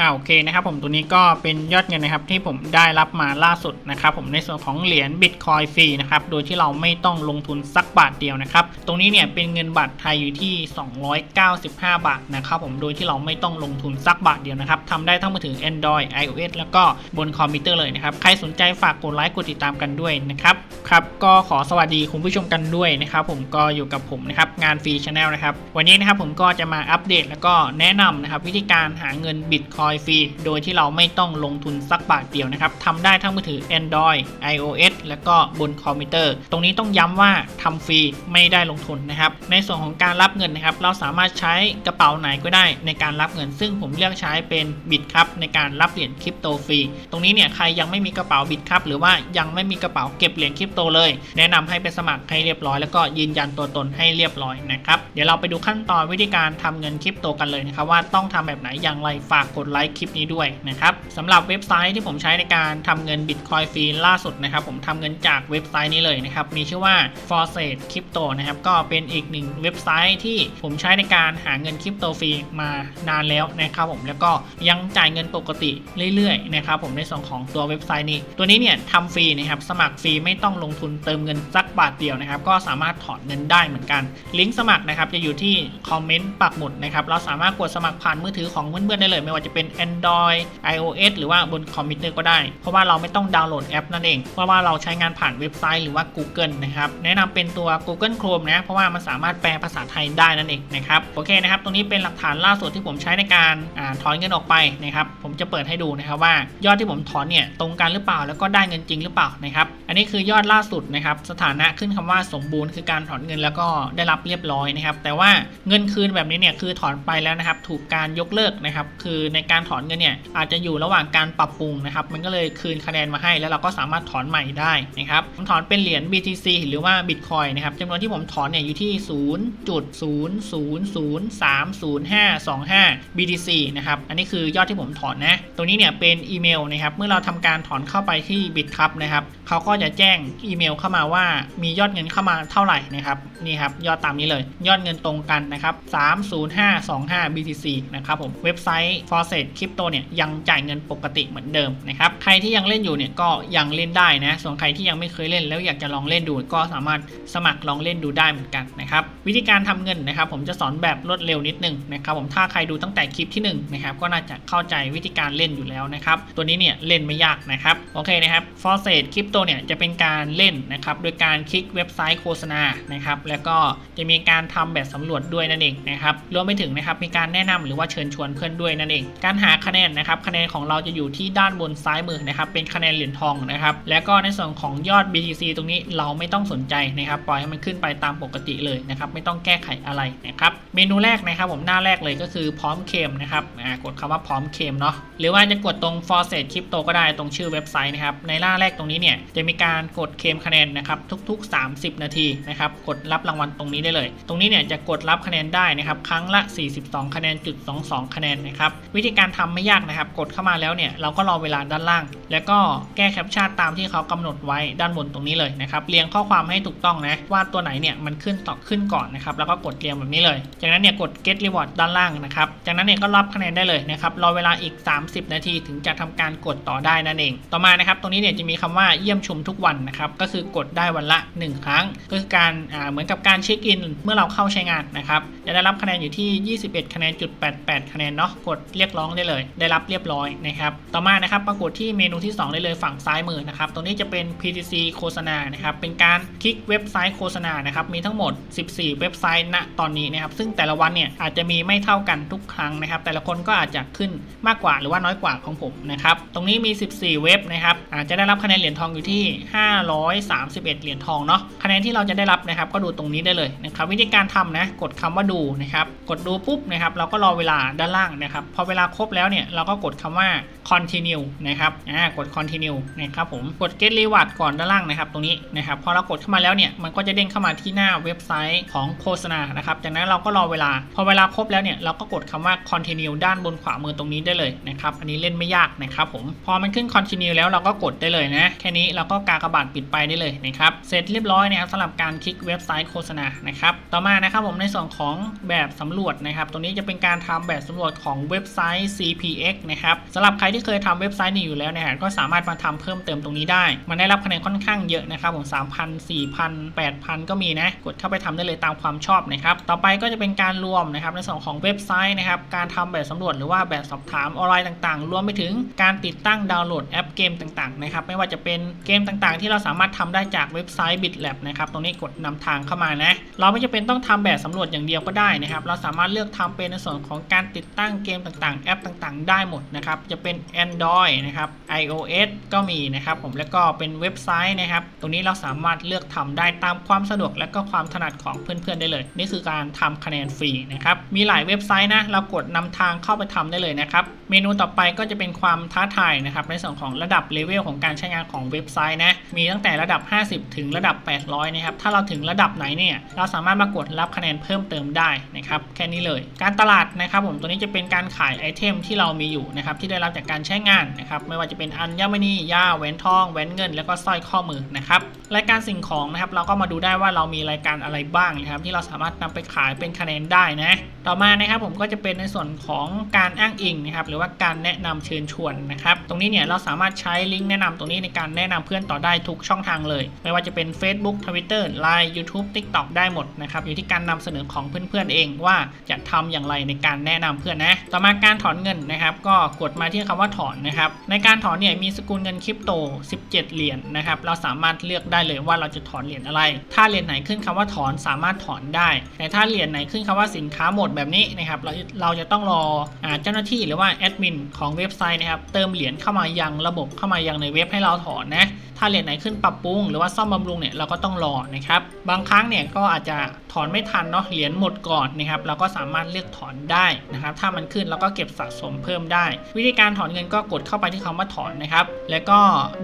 อ่าโอเคนะครับผมตัวนี้ก็เป็นยอดเงินนะครับที่ผมได้รับมาล่าสุดนะครับผมในส่วนของเหรียญบิตคอยฟรีนะครับโดยที่เราไม่ต้องลงทุนสักบาทเดียวนะครับตรงนี้เนี่ยเป็นเงินบาทไทยอยู่ที่ 295 บาทนะครับผมโดยที่เราไม่ต้องลงทุนสักบาทเดียวนะครับทำได้ทั้งมือถือ Android iOS แล้วก็บนคอมพิวเตอร์เลยนะครับใครสนใจฝากกดไลค์กดติดตามกันด้วยนะครับครับก็ขอสวัสดีคุณผู้ชมกันด้วยนะครับผมก็อยู่กับผมนะครับงานฟรีชาแนลนะครับวันนี้นะครับผมก็จะมาอัปเดตแล้วก็แนะนำนะครับวิธีการหาเงินบิตคอยฟรี โดยที่เราไม่ต้องลงทุนสักบาทเดียวนะครับทำได้ทั้งมือถือ Android iOS แล้วก็บนคอมพิวเตอร์ ตรงนี้ต้องย้ำว่าทำฟรีไม่ได้ลงทุนนะครับ ในส่วนของการรับเงินนะครับ เราสามารถใช้กระเป๋าไหนก็ได้ในการรับเงิน ซึ่งผมเลือกใช้เป็นบิตครับในการรับเหรียญคริปโตฟรี ตรงนี้เนี่ยใครยังไม่มีกระเป๋าบิตครับหรือว่ายังไม่มีกระเป๋าเก็บเหรียญคริปโตเลย แนะนำให้ไปสมัครให้เรียบร้อยแล้วก็ยืนยันตัวตนให้เรียบร้อยนะครับ เดี๋ยวเราไปดูขั้นตอนวิธีการทำเงินคริปโตกันเลยนะครับว่าต้องทำแบบไหนอย่างไรฝากกดไลค์คลิปนี้ด้วยนะครับสำหรับเว็บไซต์ที่ผมใช้ในการทำเงินบิตคอยฟรีล่าสุดนะครับ ผมทำเงินจากเว็บไซต์นี้เลยนะครับ มีชื่อว่า f o r s a t Crypto นะครับ ก็เป็นอีกหนึ่งเว็บไซต์ที่ผมใช้ในการหาเงินคริปโตฟรีมานานแล้วนะครับผมแล้วก็ยังจ่ายเงินปกติเรื่อยๆนะครับผมในส่วนของตัวเว็บไซต์นี้ ตัวนี้เนี่ยทำฟรีนะครับสมัครฟรีไม่ต้องลงทุนเติมเงินสักบาทเดียวนะครับ ก็สามารถถอนเงินได้เหมือนกัน ลิงก์สมัครนะครับจะอยู่ที่คอมเมนต์ปักหมุดนะครับเราสามารถกดสมัครผ่านมือถือของเพื่อนๆได้เลย ไม่ว่าจะเป็น Android iOS หรือว่าบนคอมพิวเตอร์ก็ได้ เพราะว่าเราไม่ต้องดาวน์โหลดแอปนั่นเองเพราะว่าเราใช้งานผ่านเว็บไซต์หรือว่า Google นะครับแนะนำเป็นตัว Google Chrome นะเพราะว่ามันสามารถแปลภาษาไทยได้นั่นเองนะครับโอเคนะครับตรงนี้เป็นหลักฐานล่าสุดที่ผมใช้ในการอาถอนเงินออกไปนะครับผมจะเปิดให้ดูนะครับว่ายอดที่ผมถอนเนี่ยตรงกันหรือเปล่าแล้วก็ได้เงินจริงหรือเปล่านะครับอันนี้คือยอดล่าสุดนะครับสถานะขึ้นคำว่าสมบูรณ์คือการถอนเงินแล้วก็ได้รับเรียบร้อยนะครับแต่ว่าเงินคืนแบบนี้เนี่ยคือถอนไปแล้วนะครับถูกการยกเลิกนะครับคือในการการถอนเงินเนี่ยอาจจะอยู่ระหว่างการปรับปรุงนะครับมันก็เลยคืนคะแนนมาให้ แล้วเราก็สามารถถอนใหม่ได้นะครับผมถอนเป็นเหรียญ BTC หรือว่า Bitcoin นะครับจำนวนที่ผมถอนเนี่ยอยู่ที่ 0.000302525 BTC นะครับอันนี้คือยอดที่ผมถอนนะตรงนี้เนี่ยเป็นอีเมลนะครับเมื่อเราทำการถอนเข้าไปที่ Bitcup นะครับเขาก็จะแจ้งอีเมลเข้ามาว่ามียอดเงินเข้ามาเท่าไหร่นะครับนี่ครับยอดตามนี้เลย ยอดเงินตรงกันนะครับ30525 BTC นะครับผมเว็บไซต์ f o r s e t Crypto เนี่ยยังจ่ายเงินปกติเหมือนเดิมนะครับใครที่ยังเล่นอยู่เนี่ยก็ยังเล่นได้นะส่วนใครที่ยังไม่เคยเล่นแล้วอยากจะลองเล่นดูก็สามารถสมัครลองเล่นดูได้เหมือนกันนะครับวิธีการทำเงินนะครับ ผมจะสอนแบบรวดเร็วนิดนึงนะครับผมถ้าใครดูตั้งแต่คลิปที่1นะครับก็น่าจะเข้าใจวิธีการเล่นอยู่แล้วนะครับตัวนี้เนี่ยเล่นไม่ยากนะครับโอเคนะครับ f o r s e t Crypto เนี่ยจะเป็นการเล่นนะครับโดยการคลิกเว็บไซต์โฆษณานะครับแล้วก็จะมีการทำแบบสำรวจด้วยนั่นเองนะครับรวมไปถึงนะครับมีการแนะนำหรือว่าเชิญชวนเพื่อนด้วยนั่นเองการหาคะแนนนะครับคะแนนของเราจะอยู่ที่ด้านบนซ้ายมือนะครับเป็นคะแนนเหรียญทองนะครับแล้วก็ในส่วนของยอด BTC ตรงนี้เราไม่ต้องสนใจนะครับปล่อยให้มันขึ้นไปตามปกติเลยนะครับไม่ต้องแก้ไขอะไรนะครับเมนูแรกนะครับผมหน้าแรกเลยก็คือพร้อมเคมนะครับกดคำว่าพร้อมเคมเนาะหรือว่าจะกดตรง f o r s e t Crypto ก็ได้ตรงชื่อเว็บไซต์นะครับในหน้าแรกตรงนี้เนี่ยจะมีการกดเคมคะแนนนะครับทุก ๆ 30 นาทีนะครับกดรับรางวัลตรงนี้ได้เลย ตรงนี้เนี่ยจะกดรับคะแนนได้นะครับครั้งละ 42 คะแนนจุด22 คะแนนนะครับวิธีการทำไม่ยากนะครับ กดเข้ามาแล้วเนี่ยเราก็รอเวลาด้านล่าง แล้วก็แก้แคปชั่นตามที่เขากำหนดไว้ด้านบนตรงนี้เลยนะครับเรียงข้อความให้ถูกต้องนะว่าตัวไหนเนี่ยมันขึ้นต่อขึ้นก่อนนะครับแล้วก็กดเรียงแบบนี้เลย จากนั้นเนี่ยกด get reward ด้านล่างนะครับจากนั้นเนี่ยก็รับคะแนนได้เลยนะครับรอเวลาอีก 30 นาทีถึงจะทำการกดต่อได้นั่นเอง ต่อมานะครับตรงนี้เนี่ยจะมีคำว่าเยี่ยมชมทุกวันนะครับก็คือกดได้วันละ 1 ครั้ง ก็คือการเหมือนกับการเช็คอินเมื่อเราเข้าใช้งานนะครับจะได้รับคะแนนอยู่ที่ 21 คะแนนจุด88 คะแนนเนาะกดเรียกร้องได้เลย ได้รับเรียบร้อยนะครับ ต่อมานะครับปรากฏที่เมนูที่ 2 ได้เลยฝั่งซ้ายมือนะครับ ตรงนี้จะเป็น PTC โฆษณานะครับ เป็นการคลิกเว็บไซต์โฆษณานะครับ มีทั้งหมด 14 เว็บไซต์ณตอนนี้นะครับ ซึ่งแต่ละวันเนี่ยอาจจะมีไม่เท่ากันทุกครั้งนะครับ แต่ละคนก็อาจจะขึ้นมากกว่าหรือว่าน้อยกว่าของผมนะครับ ตรงนี้มี 14 เว็บนะครับอาจจะได้รับคะแนนเหรียญทองอยู่ที่ 531 เหรียญทองเนาะ คะแนนที่เราจะได้รับนะครับ ก็ดูตรงนี้ได้เลยนะครับวิธีการทำนะ กดคำว่าดูนะครับ กดดูปุ๊บนะครับ เราก็รอเวลาด้านล่างนะครับ พอเวลาครบแล้วเนี่ย เราก็กดคำว่า continue นะครับ อ่า กด continue นะครับผม กด get reward ก่อนด้านล่างนะครับ ตรงนี้นะครับ พอเรากดเข้ามาแล้วเนี่ย มันก็จะเด้งเข้ามาที่หน้าเว็บไซต์ของโฆษณา นะครับ จากนั้นเราก็รอเวลา พอเวลาครบแล้วเนี่ย เราก็กดคำว่า continue ด้านบนขวามือตรงนี้ได้เลยนะครับ อันนี้เล่นไม่ยากนะครับผม พอมันขึ้น continue แล้วเราก็กดได้เลยนะ แค่นี้เราก็กากระบาทปิดไปได้เลยนะครับ เสร็จเรียบร้อยนะครับสำหรับการคลิกเว็บไซต์โฆษณา นะครับ ต่อมานะครับผมในส่วนของแบบสำรวจนะครับ ตรงนี้จะเป็นการทำแบบสำรวจของเว็บไซต์ CPX นะครับสำหรับใครที่เคยทำเว็บไซต์นี้อยู่แล้วนะฮะก็สามารถมาทำเพิ่มเติมตรงนี้ได้ มันได้รับคะแนนค่อนข้างเยอะนะครับผม3,000 4,000 8,000 ก็มีนะ กดเข้าไปทำได้เลยตามความชอบนะครับ ต่อไปก็จะเป็นการรวมนะครับในส่วนของเว็บไซต์นะครับ การทำแบบสำรวจหรือว่าแบบสอบถามออนไลน์ต่างๆ รวมไปถึงการติดตั้งดาวน์โหลดแอปเกมต่างๆนะครับ ไม่ว่าจะเป็นเกมต่างๆ ที่เราสามารถทำได้จากเว็บไซต์ BitLab นะครับ ตรงนี้กดนำทางเข้ามานะ เราไม่จำเป็นต้องทำแบบสำรวจอย่างเดียวก็ได้นะครับ เราสามารถเลือกทำเป็นในส่วนของการติดตั้งเกมต่างๆแอปต่างๆ ได้หมดนะครับ จะเป็น Android นะครับ iOS ก็มีนะครับผมแล้วก็เป็นเว็บไซต์นะครับ ตรงนี้เราสามารถเลือกทำได้ตามความสะดวกและก็ความถนัดของเพื่อนๆได้เลย นี่คือการทำคะแนนฟรีนะครับ มีหลายเว็บไซต์นะ เรากดนำทางเข้าไปทำได้เลยนะครับ เมนูต่อไปก็จะเป็นความท้าทายนะครับ ในส่วนของระดับเลเวลของการใช้งานของเว็บไซต์นะ มีตั้งแต่ระดับ 50 ถึงระดับ 800 นะครับ ถ้าเราถึงระดับไหนเนี่ยเราสามารถมากดรับคะแนนเพิ่มเติมได้นะครับ แค่นี้เลย การตลาดนะครับผมตัวนี้จะเป็นการขายไอเทมที่เรามีอยู่นะครับที่ได้รับจากการใช้งานนะครับไม่ว่าจะเป็นอัญมณียาแหวนทองแหวนเงิน แล้วก็สร้อยข้อมือนะครับรายการสิ่งของนะครับเราก็มาดูได้ว่าเรามีรายการอะไรบ้างนะครับที่เราสามารถนำไปขายเป็นคะแนนได้นะต่อมานะครับผมก็จะเป็นในส่วนของการอ้างอิงนะครับหรือว่าการแนะนำเชิญชวนนะครับตรงนี้เนี่ยเราสามารถใช้ลิงก์แนะนำตรงนี้ในการแนะนำเพื่อนต่อได้ทุกช่องทางเลย ไม่ว่าจะเป็น Facebook Twitter Line YouTube TikTok ได้หมดนะครับอยู่ที่การนำเสนอของเพื่อนๆเองว่าจะทำอย่างไรในการแนะนำเพื่อนนะต่อมาการถอนเงินนะครับ ก็กดมาที่คำว่าถอนนะครับ ในการถอนเนี่ยมีสกุลเงินคริปโต 17 เหรียญนะครับ เราสามารถเลือกได้เลยว่าเราจะถอนเหรียญอะไร ถ้าเหรียญไหนขึ้นคำว่าถอนสามารถถอนได้ แต่ถ้าเหรียญไหนขึ้นคำว่าสินค้าหมดแบบนี้นะครับ เราเราจะต้องรอเจ้าหน้าที่หรือว่าแอดมินของเว็บไซต์นะครับ เติมเหรียญเข้ามายังระบบเข้ามายังในเว็บให้เราถอนนะถ้าเหรียญไหนขึ้นปรับปรุงหรือว่าซ่อมบำรุงเนี่ยเราก็ต้องรอนะครับ บางครั้งเนี่ยก็อาจจะถอนไม่ทันเนาะเหรียญหมดก่อนนะครับ เราก็สามารถเลือกถอนได้นะครับ ถ้ามันขึ้นเราก็เก็บสะสมเพิ่มได้ วิธีการถอนเงินก็กดเข้าไปที่คำว่าถอนนะครับ แล้วก็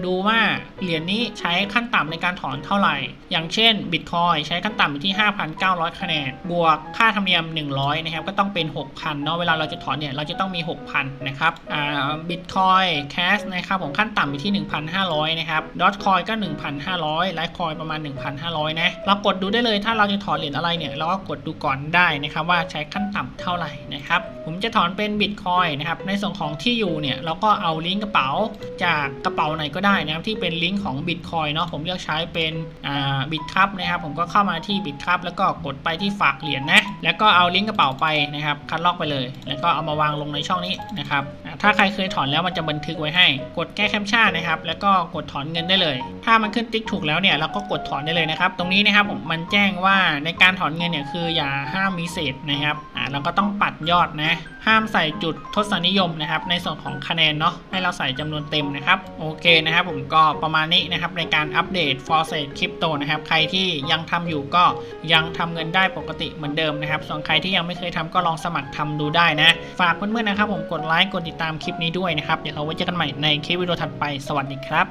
ดูว่าเหรียญนี้ใช้ขั้นต่ำในการถอนเท่าไหร่ อย่างเช่น Bitcoin ใช้ขั้นต่ำอยู่ที่ 5,900 คะแนน บวกค่าธรรมเนียม 100 นะครับ ก็ต้องเป็น 6,000 เนาะ เวลาเราจะถอนเนี่ย เราจะต้องมี 6,000 นะครับ อ่า Bitcoin Cash นะครับ ผมขั้นต่ำอยู่ที่ 1,500 นะครับ Dogecoin ก็ 1,500 Litecoin ประมาณ 1,500 นะ เรากดดูได้เลย ถ้าเราจะถอนเหรียญอะไรเนี่ย เราก็กดดูก่อนได้นะครับว่าใช้ขั้นต่ำเท่าไหร่นะครับ ผมจะถอนเป็น Bitcoin นะครับ ในส่วนของที่อยู่เนี่ยเราก็เอาลิงก์กระเป๋าจากกระเป๋าไหนก็ได้นะครับที่เป็นลิงก์ของ Bitcoin เนาะผมเลือกใช้เป็นอ่าบิตคัพนะครับผมก็เข้ามาที่บิตคัพแล้วก็กดไปที่ฝากเหรียญนะแล้วก็เอาลิงก์กระเป๋าไปนะครับคัดลอกไปเลย แล้วก็เอามาวางลงในช่องนี้นะครับ ถ้าใครเคยถอนแล้วมันจะบันทึกไว้ให้ กดแก้แคปชั่นนะครับ แล้วก็กดถอนเงินได้เลย ถ้ามันขึ้นติ๊กถูกแล้วเนี่ยเราก็กดถอนได้เลยนะครับ ตรงนี้นะครับผมมันแจ้งว่าในการถอนเงินเนี่ยคืออย่าห้ามมีเศษนะครับอ่าเราก็ต้องปัดยอดนะ ห้ามใส่จุดทศนิยมนะครับ ในส่วนของคะแนนเนาะให้เราใส่จำนวนเต็มนะครับ โอเคนะครับผมก็ประมาณนี้นะครับในการอัปเดต f o r s e Crypto นะครับ ใครที่ยังทำอยู่ก็ยังทำเงินได้ปกติเหมือนเดิมนะครับส่วนใครที่ยังไม่เคยทำก็ลองสมัครทำดูได้นะ ฝากเพื่อนๆนะครับผมกดไลค์กดติดตามามคลิปนี้ด้วยนะครับ เดี๋ยวเราไว้เจอกันใหม่ในคลิปวิดีโอถัดไป สวัสดีครับ